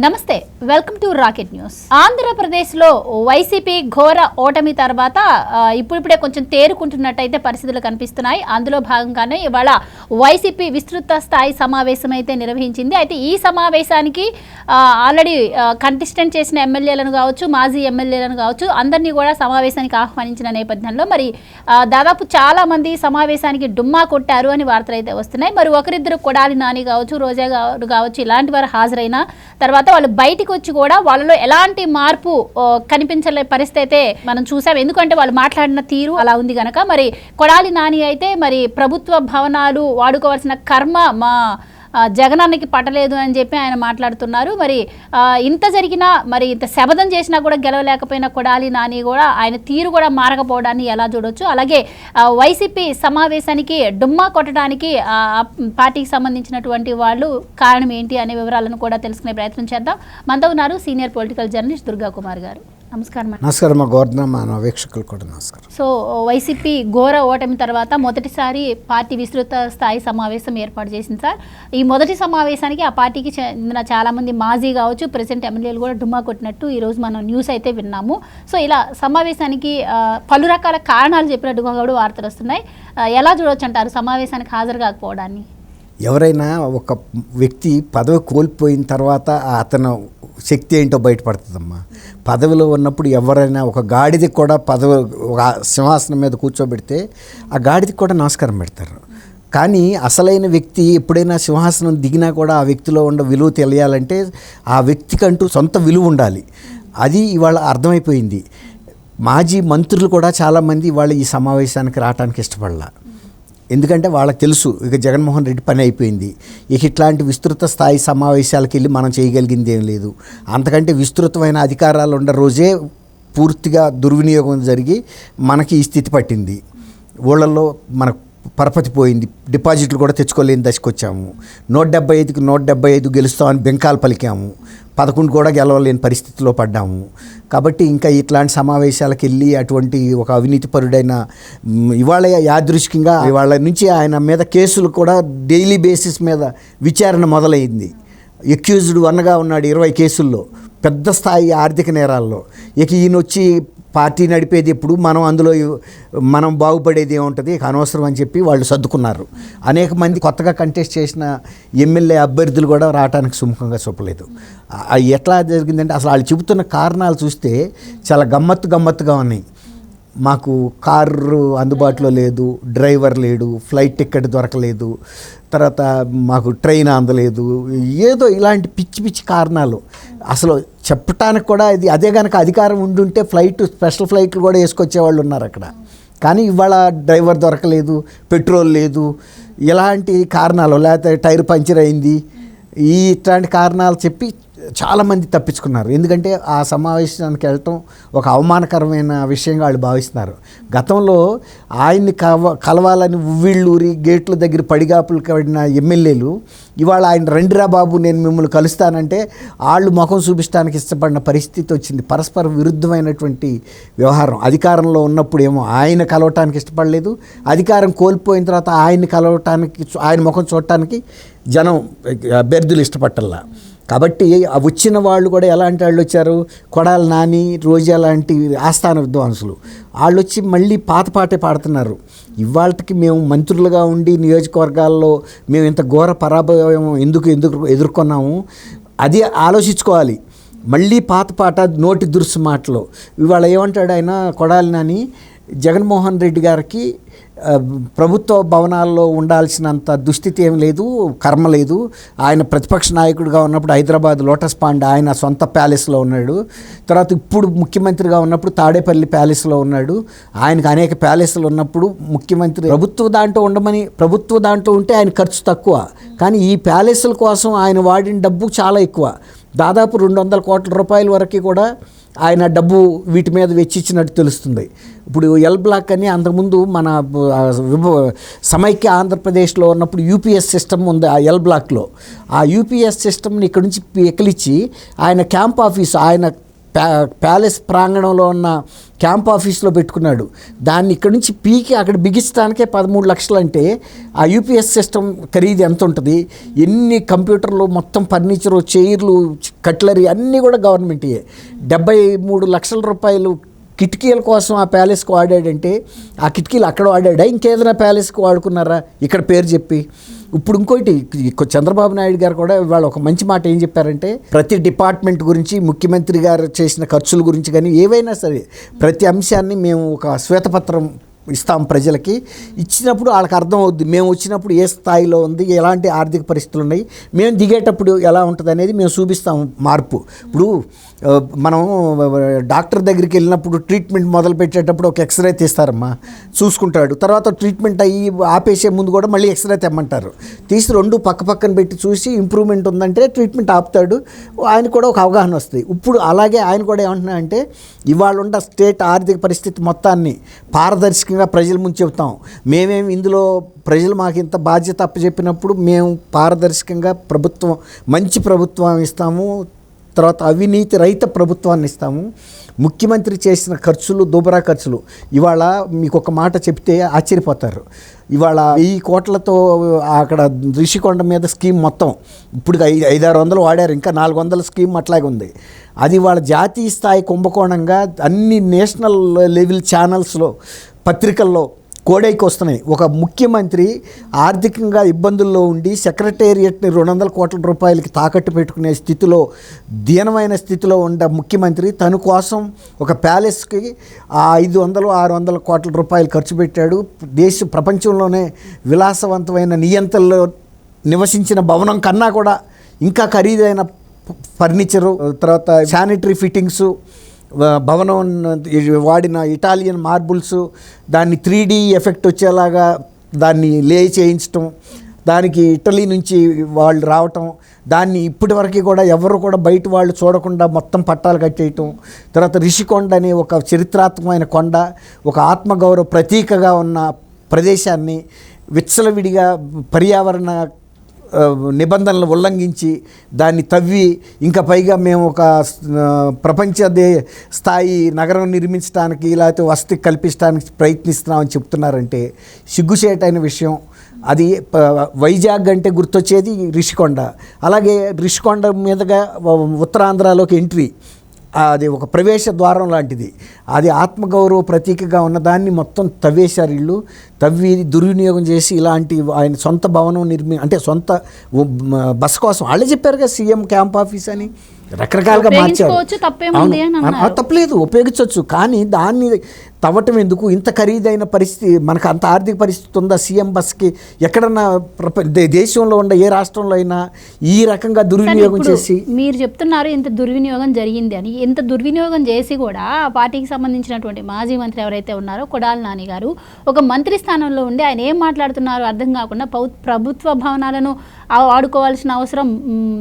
నమస్తే welcome to rocket news ఆంధ్రప్రదేశ్లో YCP ఘోర ఓటమి తర్వాత ఇప్పుడిప్పుడే కొంచెం తేరుకుంటున్నట్టయితే పరిస్థితులు కనిపిస్తున్నాయి. అందులో భాగంగానే ఇవాళ వైసీపీ విస్తృత స్థాయి సమావేశం అయితే నిర్వహించింది. అయితే ఈ సమావేశానికి ఆల్రెడీ కంటెస్టెంట్ చేసిన ఎమ్మెల్యేలను కావచ్చు మాజీ ఎమ్మెల్యేలను కావచ్చు అందరినీ కూడా సమావేశానికి ఆహ్వానించిన నేపథ్యంలో మరి దాదాపు చాలా మంది సమావేశానికి డుమ్మా కొట్టారు అని వార్తలు అయితే వస్తున్నాయి. మరి ఒకరిద్దరు కొడాలి నాని కావచ్చు రోజా గారు కావచ్చు ఇలాంటి వారు హాజరైన తర్వాత వాళ్ళు బయటికి వచ్చి కూడా వాళ్ళలో ఎలాంటి మార్పు కనిపించలే పరిస్థితి అయితే మనం చూసాం. ఎందుకంటే వాళ్ళు మాట్లాడిన తీరు అలా ఉంది కనుక మరి కొడాలి నాని అయితే మరి ప్రభుత్వ భవనాలు వాడుకోవాల్సిన కర్మ మా జగనానికి పట్టలేదు అని చెప్పి ఆయన మాట్లాడుతున్నారు. మరి ఇంత జరిగినా మరి ఇంత శబదం చేసినా కూడా గెలవలేకపోయినా కొడాలి నాని కూడా ఆయన తీరు కూడా మారకపోవడాన్ని ఎలా చూడొచ్చు? అలాగే వైసీపీ సమావేశానికి డుమ్మా కొట్టడానికి పార్టీకి సంబంధించినటువంటి వాళ్ళు కారణం ఏంటి అనే వివరాలను కూడా తెలుసుకునే ప్రయత్నం చేద్దాం. మనతో ఉన్నారు senior political journalist Durga Kumar garu. నమస్కారం. నమస్కారం మా వీక్షకులు కూడా నమస్కారం. సో వైసీపీ ఘోర ఓటమి తర్వాత మొదటిసారి పార్టీ విస్తృత స్థాయి సమావేశం ఏర్పాటు చేసింది సార్. ఈ మొదటి సమావేశానికి ఆ పార్టీకి చెందిన చాలా మంది మాజీ కావచ్చు ప్రెసిడెంట్ ఎమ్మెల్యేలు కూడా డుమ్మా కొట్టినట్టు ఈ రోజు మనం న్యూస్ అయితే విన్నాము. సో ఇలా సమావేశానికి పలు రకాల కారణాలు చెప్పినట్టుగా కూడా వార్తలు వస్తున్నాయి. ఎలా చూడొచ్చు అంటారు సమావేశానికి హాజరు కాకపోవడాన్ని? ఎవరైనా ఒక వ్యక్తి పదవి కోల్పోయిన తర్వాత అతను శక్తి ఏంటో బయటపడుతుందమ్మా. పదవిలో ఉన్నప్పుడు ఎవరైనా ఒక గాడిది కూడా పదవి ఒక సింహాసనం మీద కూర్చోబెడితే ఆ గాడిదకి కూడా నమస్కారం పెడతారు. కానీ అసలైన వ్యక్తి ఎప్పుడైనా సింహాసనం దిగినా కూడా ఆ వ్యక్తిలో ఉన్న విలువ తెలియాలంటే ఆ వ్యక్తికంటూ సొంత విలువ ఉండాలి. అది ఇవాళ అర్థమైపోయింది. మాజీ మంత్రులు కూడా చాలామంది ఇవాళ ఈ సమావేశానికి రావడానికి ఇష్టపడలా. ఎందుకంటే వాళ్ళకి తెలుసు ఇక జగన్మోహన్ రెడ్డి పని అయిపోయింది. ఇక ఇట్లాంటి విస్తృత స్థాయి సమావేశాలకు వెళ్ళి మనం చేయగలిగింది ఏం లేదు. అంతకంటే విస్తృతమైన అధికారాలు ఉన్న రోజే పూర్తిగా దుర్వినియోగం జరిగి మనకి ఈ స్థితి పట్టింది. ఊళ్ళల్లో మనకు పరపతి పోయింది. డిపాజిట్లు కూడా తెచ్చుకోలేని దశకు వచ్చాము నూట డెబ్బై ఐదుకి నూట డెబ్బై ఐదు గెలుస్తామని బెంకాలు పలికాము. పదకొండు కూడా గెలవలేని పరిస్థితిలో పడ్డాము. కాబట్టి ఇంకా ఇట్లాంటి సమావేశాలకు వెళ్ళి అటువంటి ఒక అవినీతిపరుడైన పరుడైన ఇవాళ యాదృష్టికంగా ఇవాళ నుంచి ఆయన మీద కేసులు కూడా డైలీ బేసిస్ మీద విచారణ మొదలైంది. ఎక్యూజ్డ్ వన్గా ఉన్నాడు ఇరవై కేసుల్లో పెద్ద స్థాయి ఆర్థిక నేరాల్లో. ఇక ఈయన వచ్చి పార్టీ నడిపేది ఎప్పుడు మనం అందులో మనం బాగుపడేది ఏముంటుంది అనవసరం అని చెప్పి వాళ్ళు సర్దుకున్నారు. అనేక మంది కొత్తగా కంటెస్ట్ చేసిన ఎమ్మెల్యే అభ్యర్థులు కూడా రావడానికి సుముఖంగా చూపలేదు. ఎట్లా జరిగిందంటే అసలు వాళ్ళు చెబుతున్న కారణాలు చూస్తే చాలా గమ్మత్తు గమ్మత్తుగా ఉన్నాయి. మాకు కారు అందుబాటులో లేదు డ్రైవర్ లేడు ఫ్లైట్ టికెట్ దొరకలేదు తర్వాత మాకు ట్రైన్ అందలేదు ఏదో ఇలాంటి పిచ్చి పిచ్చి కారణాలు. అసలు చెప్పటానికి కూడా ఇది అదే కనుక అధికారం ఉండుంటే ఫ్లైట్ స్పెషల్ ఫ్లైట్లు కూడా వేసుకొచ్చేవాళ్ళు ఉన్నారు అక్కడ. కానీ ఇవాళ డ్రైవర్ దొరకలేదు పెట్రోల్ లేదు ఇలాంటి కారణాలు లేకపోతే టైర్ పంచర్ అయింది ఈ ఇట్లాంటి కారణాలు చెప్పి చాలామంది తప్పించుకున్నారు. ఎందుకంటే ఆ సమావేశానికి వెళ్ళటం ఒక అవమానకరమైన విషయంగా వాళ్ళు భావిస్తున్నారు. గతంలో ఆయన్ని కవ కలవాలని ఉవ్విళ్ళూరి గేట్ల దగ్గర పడిగాపులు పడిన ఎమ్మెల్యేలు ఇవాళ ఆయన రండిరా బాబు నేను మిమ్మల్ని కలుస్తానంటే వాళ్ళు ముఖం చూపించడానికి ఇష్టపడిన పరిస్థితి వచ్చింది. పరస్పర విరుద్ధమైనటువంటి వ్యవహారం. అధికారంలో ఉన్నప్పుడు ఏమో ఆయన కలవటానికి ఇష్టపడలేదు. అధికారం కోల్పోయిన తర్వాత ఆయన్ని కలవటానికి ఆయన ముఖం చూడటానికి జనం అభ్యర్థులు ఇష్టపట్టల్లా. కాబట్టి వచ్చిన వాళ్ళు కూడా ఎలాంటి వాళ్ళు వచ్చారు? కొడాలి నాని రోజా లాంటి ఆస్థాన విద్వాంసులు. వాళ్ళు వచ్చి మళ్ళీ పాత పాటే పాడుతున్నారు. ఇవాళకి మేము మంత్రులుగా ఉండి నియోజకవర్గాల్లో మేము ఇంత ఘోర పరాభవం ఎందుకు ఎందుకు ఎదుర్కొన్నాము? అది ఆలోచించుకోవాలి. మళ్ళీ పాత పాట నోటి దురుసు మాటలు. ఇవాళ ఏమంటాడు ఆయన? కొడాలి నాని జగన్మోహన్ రెడ్డి గారికి ప్రభుత్వ భవనాల్లో ఉండాల్సినంత దుస్థితి ఏం లేదు కర్మ లేదు. ఆయన ప్రతిపక్ష నాయకుడిగా ఉన్నప్పుడు హైదరాబాద్ లోటస్ పాండ్ ఆయన సొంత ప్యాలెస్లో ఉన్నాడు. తర్వాత ఇప్పుడు ముఖ్యమంత్రిగా ఉన్నప్పుడు తాడేపల్లి ప్యాలెస్లో ఉన్నాడు. ఆయనకు అనేక ప్యాలెస్లు ఉన్నప్పుడు ముఖ్యమంత్రి ప్రభుత్వ దాంట్లో ఉండమని ప్రభుత్వ దాంట్లో ఉంటే ఆయన ఖర్చు తక్కువ. కానీ ఈ ప్యాలెస్ల కోసం ఆయన వాడిన డబ్బు చాలా ఎక్కువ. దాదాపు రెండు వందల కోట్ల రూపాయల వరకు కూడా ఆయన డబ్బు వీటి మీద వెచ్చిచ్చినట్టు తెలుస్తుంది. ఇప్పుడు ఎల్ బ్లాక్ అని అంతకుముందు మన సమైక్య ఆంధ్రప్రదేశ్లో ఉన్నప్పుడు యూపీఎస్ సిస్టమ్ ఉంది ఆ ఎల్ బ్లాక్లో. ఆ యూపీఎస్ సిస్టమ్ని ఇక్కడ నుంచి ఎక్కిలిచ్చి ఆయన క్యాంప్ ఆఫీస్ ఆయన ప్యా ప్యాలెస్ ప్రాంగణంలో ఉన్న క్యాంప్ ఆఫీస్లో పెట్టుకున్నాడు. దాన్ని ఇక్కడ నుంచి పీకి అక్కడ బిగిస్తానికే పదమూడు లక్షలు అంటే ఆ యూపీఎస్ సిస్టమ్ ఖరీదు ఎంత ఉంటుంది? ఎన్ని కంప్యూటర్లు మొత్తం ఫర్నిచరు చైర్లు కట్లరీ అన్నీ కూడా గవర్నమెంటే డెబ్బై మూడు లక్షల రూపాయలు కిటికీల కోసం ఆ ప్యాలెస్కి వాడాడంటే ఆ కిటికీలు అక్కడ వాడాడా? ఇంకేదైనా ప్యాలెస్కి వాడుకున్నారా? ఇక్కడ పేరు చెప్పి. ఇప్పుడు ఇంకోటి చంద్రబాబు నాయుడు గారు కూడా వాళ్ళు ఒక మంచి మాట ఏం చెప్పారంటే ప్రతి డిపార్ట్మెంట్ గురించి ముఖ్యమంత్రి గారు చేసిన ఖర్చుల గురించి కానీ ఏవైనా సరే ప్రతి అంశాన్ని మేము ఒక శ్వేతపత్రం ఇస్తాం ప్రజలకి. ఇచ్చినప్పుడు వాళ్ళకి అర్థం అవుద్ది. మేము వచ్చినప్పుడు ఏ స్థాయిలో ఉంది ఎలాంటి ఆర్థిక పరిస్థితులు ఉన్నాయి మేము దిగేటప్పుడు ఎలా ఉంటుంది అనేది మేము చూపిస్తాం మార్పు. ఇప్పుడు మనం డాక్టర్ దగ్గరికి వెళ్ళినప్పుడు ట్రీట్మెంట్ మొదలు పెట్టేటప్పుడు ఒక ఎక్స్రే తీస్తారమ్మా. చూసుకుంటాడు. తర్వాత ట్రీట్మెంట్ అయ్యి ఆపేసే ముందు కూడా మళ్ళీ ఎక్స్రే తెమ్మంటారు. తీసి రెండు పక్క పక్కన పెట్టి చూసి ఇంప్రూవ్మెంట్ ఉందంటే ట్రీట్మెంట్ ఆపుతాడు. ఆయన కూడా ఒక అవగాహన వస్తుంది. ఇప్పుడు అలాగే ఆయన కూడా ఏమంటున్నా అంటే ఇవాళ ఉన్న స్టేట్ ఆర్థిక పరిస్థితి మొత్తాన్ని పారదర్శకంగా ప్రజల ముందు చెబుతాం. మేమేమి ఇందులో ప్రజలు మాకు ఇంత బాధ్యత అప్పచెప్పినప్పుడు మేము పారదర్శకంగా ప్రభుత్వం మంచి ప్రభుత్వం ఇస్తాము. తర్వాత అవినీతి రహిత ప్రభుత్వాన్ని ఇస్తాము. ముఖ్యమంత్రి చేసిన ఖర్చులు దుబరా ఖర్చులు. ఇవాళ మీకు ఒక మాట చెప్తే ఆశ్చర్యపోతారు. ఇవాళ వెయ్యి కోట్లతో అక్కడ ఋషికొండ మీద స్కీమ్ మొత్తం. ఇప్పుడు ఐదు ఐదారు వందలు వాడారు ఇంకా నాలుగు వందల స్కీమ్ అట్లాగే ఉంది. అది వాళ్ళ జాతీయ స్థాయి కుంభకోణంగా అన్ని నేషనల్ లెవెల్ ఛానల్స్లో పత్రికల్లో కోడైకి వస్తున్నాయి. ఒక ముఖ్యమంత్రి ఆర్థికంగా ఇబ్బందుల్లో ఉండి సెక్రటేరియట్ని రెండు వందల కోట్ల రూపాయలకి తాకట్టు పెట్టుకునే స్థితిలో దీనమైన స్థితిలో ఉన్న ముఖ్యమంత్రి తన కోసం ఒక ప్యాలెస్కి ఆ ఐదు వందలు ఆరు వందల కోట్ల రూపాయలు ఖర్చు పెట్టాడు. దేశ ప్రపంచంలోనే విలాసవంతమైన నియంత్రణలో నివసించిన భవనం కన్నా కూడా ఇంకా ఖరీదైన ఫర్నిచరు తర్వాత శానిటరీ ఫిట్టింగ్స్ భవనం వాడిన ఇటాలియన్ మార్బుల్స్ దాన్ని త్రీ డీ ఎఫెక్ట్ వచ్చేలాగా దాన్ని లే చేయించటం దానికి ఇటలీ నుంచి వాళ్ళు రావటం దాన్ని ఇప్పటి వరకు కూడా ఎవరు కూడా బయట వాళ్ళు చూడకుండా మొత్తం పట్టాలు కట్టేయటం తర్వాత రిషికొండ అనే ఒక చరిత్రాత్మకమైన కొండ ఒక ఆత్మగౌరవ ప్రతీకగా ఉన్న ప్రదేశాన్ని విచ్చలవిడిగా పర్యావరణ నిబంధనలు ఉల్లంఘించి దాన్ని తవ్వి ఇంకా పైగా మేము ఒక ప్రపంచ దే స్థాయి నగరం నిర్మించడానికి లేకపోతే వసతి కల్పించడానికి ప్రయత్నిస్తున్నామని చెప్తున్నారంటే సిగ్గుచేటైన విషయం. అది వైజాగ్ అంటే గుర్తొచ్చేది రిషికొండ. అలాగే రిషికొండ మీదుగా ఉత్తరాంధ్రలోకి ఎంట్రీ. అది ఒక ప్రవేశ ద్వారం లాంటిది. అది ఆత్మగౌరవ ప్రతీకగా ఉన్నదాన్ని మొత్తం తవ్వేశారు ఇల్లు తవ్వి దుర్వినియోగం చేసి ఇలాంటి ఆయన సొంత భవనం నిర్మి అంటే సొంత బస్ కోసం. వాళ్ళే చెప్పారు కదా సీఎం క్యాంప్ ఆఫీస్ అని. రకరకాలుగా మార్చారు. తప్పలేదు ఉపయోగించవచ్చు కానీ దాన్ని తవ్వటం ఎందుకు? ఇంత ఖరీదైన పరిస్థితి మనకు అంత ఆర్థిక పరిస్థితి ఉందా సీఎం బస్కి ఎక్కడన్నా దేశంలో ఉన్న ఏ రాష్ట్రంలో అయినా ఈ రకంగా దుర్వినియోగం చేసి మీరు చెప్తున్నారు ఇంత దుర్వినియోగం జరిగింది అని. ఇంత దుర్వినియోగం చేసి కూడా ఆ పార్టీకి సంబంధించినటువంటి మాజీ మంత్రి ఎవరైతే ఉన్నారో కొడాలి నాని గారు ఒక మంత్రి స్థానంలో ఉండి ఆయన ఏం మాట్లాడుతున్నారో అర్థం కాకుండా ప్రభుత్వ భవనాలను ఆ- వాడుకోవాల్సిన అవసరం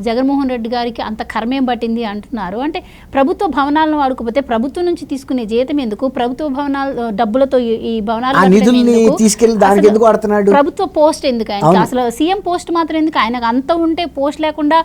జగన్మోహన్ రెడ్డి గారికి అంత కర్మేం పట్టింది అంటున్నారు. అంటే ప్రభుత్వ భవనాలను వాడుకోకపోతే ప్రభుత్వం నుంచి తీసుకునే జీతం ఎందుకు? ప్రభుత్వ భవనాల డబ్బులతో ఈ- భవనాలు నిధుల్ని? తీసుకెళ్ళి దానికి ఎందుకు వాడుతున్నాడు? ప్రభుత్వ పోస్ట్ ఎందుకు అవును. అసలు సీఎం పోస్ట్ మాత్రం ఎందుకు ఆయనకు? అంత ఉంటే పోస్ట్ లేకుండా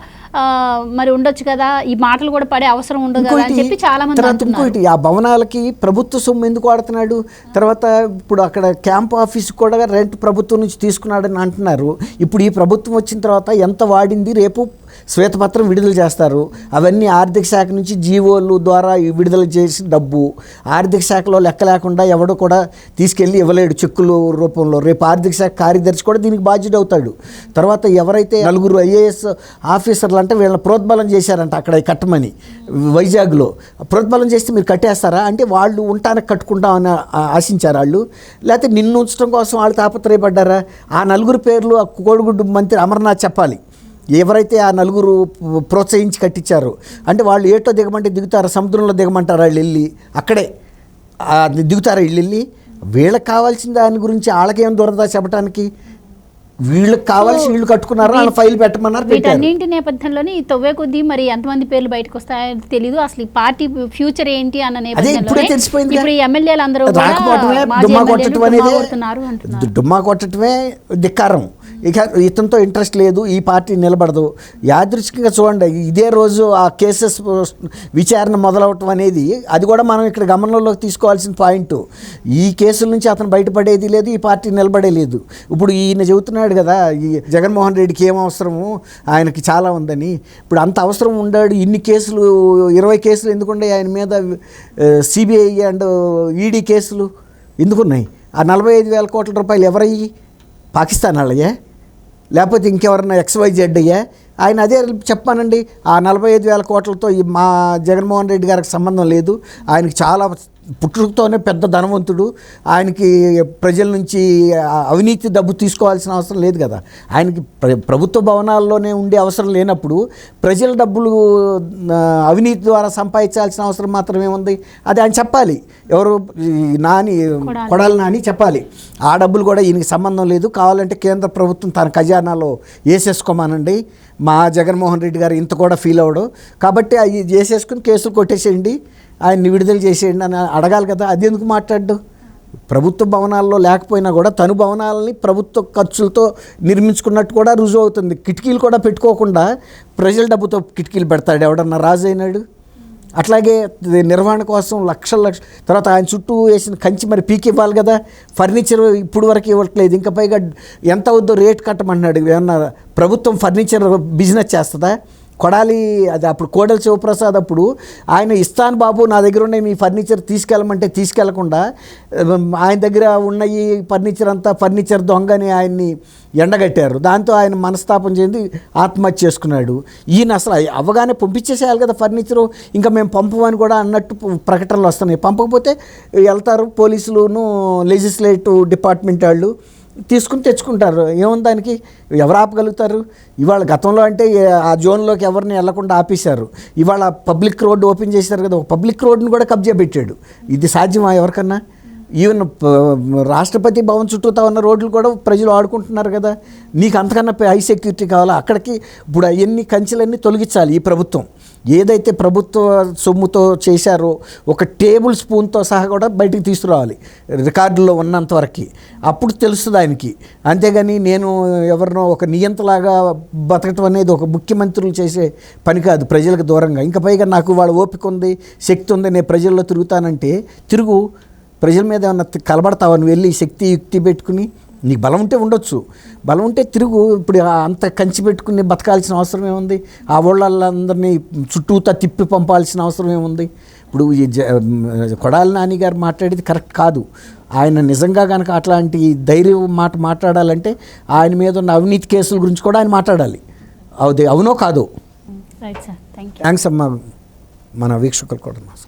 మరి ఉండొచ్చు కదా? ఈ మాటలు కూడా పడే అవసరం ఉండదు కదా? అని చెప్పి చాలా మంది ఇంకోటి ఆ భవనాలకి ప్రభుత్వ సొమ్ము ఎందుకు వాడుతున్నాడు? తర్వాత ఇప్పుడు అక్కడ క్యాంప్ ఆఫీస్ కూడా రెంట్ ప్రభుత్వం నుంచి తీసుకున్నాడని అంటున్నారు. ఇప్పుడు ఈ ప్రభుత్వం వచ్చిన తర్వాత ఎంత వాడింది? రేపు శ్వేతపత్రం విడుదల చేస్తారు. అవన్నీ ఆర్థిక శాఖ నుంచి జీవోలు ద్వారా విడుదల చేసి డబ్బు. ఆర్థిక శాఖలో లెక్క లేకుండా ఎవడు కూడా తీసుకెళ్ళి ఇవ్వలేడు చెక్కుల రూపంలో. రేపు ఆర్థిక శాఖ కార్యదర్శి కూడా దీనికి బాధ్యుడు అవుతాడు. తర్వాత ఎవరైతే నలుగురు ఐఏఎస్ ఆఫీసర్లు అంటే వీళ్ళని ప్రోద్బలం చేశారంట అక్కడ కట్టమని వైజాగ్లో. ప్రోద్బలం చేస్తే మీరు కట్టేస్తారా? అంటే వాళ్ళు ఉంటానికి కట్టుకుంటాం అని ఆశించారు వాళ్ళు. లేకపోతే నిన్ను ఉంచడం కోసం వాళ్ళు తాపత్రయపడ్డారా? ఆ నలుగురు పేర్లు ఆ కోడిగుడ్డు మంత్రి అమర్నాథ్ చెప్పాలి. ఎవరైతే ఆ నలుగురు ప్రోత్సహించి కట్టించారో అంటే వాళ్ళు ఏటో దిగమంటే దిగుతారా సముద్రంలో దిగమంటారు వాళ్ళు వెళ్ళి అక్కడే దిగుతారా వీళ్ళు వెళ్ళి వీళ్ళకి కావాల్సిన దాని గురించి వాళ్ళకేం దొరదా చెప్పడానికి వీళ్ళకి కావాల్సి వీళ్ళు కట్టుకున్నారు? వాళ్ళ ఫైల్ పెట్టమన్నారు వీటన్నింటి నేపథ్యంలోనే ఈ తవ్వే కొద్దీ మరి ఎంతమంది పేర్లు బయటకు వస్తాయో తెలియదు అసలు ఈ పార్టీ ఫ్యూచర్ ఏంటి అన్న నేపథ్యంలో తెలిసిపోయింది ఇప్పుడు ఎమ్మెల్యేలు అందరూ దుమ్మా కొట్టడమే ధిక్కారం. ఇక ఇతనితో ఇంట్రెస్ట్ లేదు ఈ పార్టీ నిలబడదు. యాదృచ్ఛికంగా చూడండి ఇదే రోజు ఆ కేసెస్ విచారణ మొదలవటం అనేది అది కూడా మనం ఇక్కడ గమనంలోకి తీసుకోవాల్సిన పాయింట్. ఈ కేసుల నుంచి అతను బయటపడేది లేదు ఈ పార్టీ నిలబడే లేదు. ఇప్పుడు ఈయన చెబుతున్నాడు కదా ఈ జగన్మోహన్ రెడ్డికి ఏం అవసరము? ఆయనకి చాలా ఉందని. ఇప్పుడు అంత అవసరం ఉండాడు ఇన్ని కేసులు ఇరవై కేసులు ఎందుకుండే ఆయన మీద? సిబిఐ అండ్ ఈడీ కేసులు ఎందుకున్నాయి ఆ నలభై ఐదు వేల కోట్ల రూపాయలు ఎవరయ్యి? పాకిస్తాన్ వాళ్ళయ్యా లేకపోతే ఇంకెవరన్నా ఎక్స్వై జెడ్ అయ్యా? ఆయన అదే చెప్పానండి ఆ నలభై ఐదు వేల కోట్లతో ఈ మా జగన్మోహన్ రెడ్డి గారికి సంబంధం లేదు. ఆయనకి చాలా పుట్టుకతోనే పెద్ద ధనవంతుడు. ఆయనకి ప్రజల నుంచి అవినీతి డబ్బు తీసుకోవాల్సిన అవసరం లేదు కదా. ఆయనకి ప్ర- ప్రభుత్వ భవనాల్లోనే ఉండే అవసరం లేనప్పుడు ప్రజల డబ్బులు అవినీతి ద్వారా సంపాదించాల్సిన అవసరం మాత్రమే ఉంది. అది ఆయన చెప్పాలి. ఎవరు నాని కొడాలి. కొడాలి నాని చెప్పాలి. ఆ డబ్బులు కూడా ఈయనకి సంబంధం లేదు. కావాలంటే కేంద్ర ప్రభుత్వం తన ఖజానాలో వేసేసుకోమానండి. మా జగన్మోహన్ రెడ్డి గారు ఇంత కూడా ఫీల్ అవ్వడు. కాబట్టి అవి చేసేసుకుని కేసులు కొట్టేసేయండి. ఆయన్ని విడుదల చేసేయండి అని అడగాలి కదా. అది ఎందుకు మాట్లాడు ప్రభుత్వ భవనాల్లో లేకపోయినా కూడా తను భవనాలని ప్రభుత్వ ఖర్చులతో నిర్మించుకున్నట్టు కూడా రుజువు అవుతుంది. కిటికీలు కూడా పెట్టుకోకుండా ప్రజల డబ్బుతో కిటికీలు పెడతాడు. ఎవడన్నా రాజు అయినాడు? అట్లాగే నిర్వహణ కోసం లక్షల లక్ష తర్వాత ఆయన చుట్టూ వేసిన కంచి మరి పీకి ఇవ్వాలి కదా. ఫర్నిచర్ ఇప్పుడు వరకు ఇవ్వట్లేదు. ఇంకా పైగా ఎంత అవుద్దో రేట్ కట్టమన్నాడు. ఏమన్నా ప్రభుత్వం ఫర్నిచర్ బిజినెస్ చేస్తుందా? కొడాలి అది అప్పుడు కోడలి శివప్రసాద్ అప్పుడు ఆయన ఇస్తాను బాబు నా దగ్గర ఉన్న మీ ఫర్నిచర్ తీసుకెళ్ళమంటే తీసుకెళ్ళకుండా ఆయన దగ్గర ఉన్న ఈ ఫర్నిచర్ అంతా ఫర్నిచర్ దొంగని ఆయన్ని ఎండగట్టారు. దాంతో ఆయన మనస్తాపం చెంది ఆత్మహత్య చేసుకున్నాడు. ఈయన అసలు అవగానే పంపించేసేయాలి కదా ఫర్నిచరు. ఇంకా మేము పంపమని కూడా అన్నట్టు ప్రకటనలు వస్తున్నాయి. పంపకపోతే వెళ్తారు పోలీసులును లెజిస్లేటివ్ డిపార్ట్మెంట్ వాళ్ళు. తీసుకుని తెచ్చుకుంటారు. ఏముంది దానికి? ఎవరు ఆపగలుగుతారు? ఇవాళ గతంలో అంటే ఆ జోన్లోకి ఎవరిని వెళ్ళకుండా ఆపేశారు. ఇవాళ పబ్లిక్ రోడ్డు ఓపెన్ చేశారు కదా ఒక పబ్లిక్ రోడ్డును కూడా కబ్జా పెట్టాడు. ఇది సాధ్యమా ఎవరికన్నా? ఈవెన్ రాష్ట్రపతి భవన్ చుట్టూతా ఉన్న రోడ్లు కూడా ప్రజలు ఆడుకుంటున్నారు కదా. నీకు అంతకన్నా హై సెక్యూరిటీ కావాలా? అక్కడికి ఇప్పుడు అవన్నీ కంచెలన్నీ తొలగించాలి ఈ ప్రభుత్వం. ఏదైతే ప్రభుత్వ సొమ్ముతో చేశారో ఒక టేబుల్ స్పూన్తో సహా కూడా బయటికి తీసుకురావాలి రికార్డులో ఉన్నంత వరకు. అప్పుడు తెలుస్తుంది ఆయనకి. అంతేగాని నేను ఎవరినో ఒక నియంతలాగా బతకటం అనేది ఒక ముఖ్యమంత్రులు చేసే పని కాదు ప్రజలకు దూరంగా. ఇంకా పైగా నాకు వాళ్ళ ఓపిక ఉంది శక్తి ఉంది నేను ప్రజల్లో తిరుగుతానంటే తిరుగు ప్రజల మీద ఏమన్నా తి- కలబడతావా? నువ్వు వెళ్ళి శక్తి యుక్తి పెట్టుకుని నీకు బలం ఉంటే ఉండొచ్చు. బలం ఉంటే తిరుగు. ఇప్పుడు అంత కంచి పెట్టుకుని బతకాల్సిన అవసరం ఏముంది? ఆ ఊళ్ళందరినీ చుట్టూతా తిప్పి పంపాల్సిన అవసరం ఏముంది? ఇప్పుడు ఈ జ కొడాలి నాని గారు మాట్లాడేది కరెక్ట్ కాదు. ఆయన నిజంగా కనుక అట్లాంటి ధైర్యం మాట మాట్లాడాలంటే ఆయన మీద ఉన్న అవినీతి కేసుల గురించి కూడా ఆయన మాట్లాడాలి. అది అవునో కాదో? థ్యాంక్స్ అమ్మా. మన వీక్షకులు కూడా నమస్కారం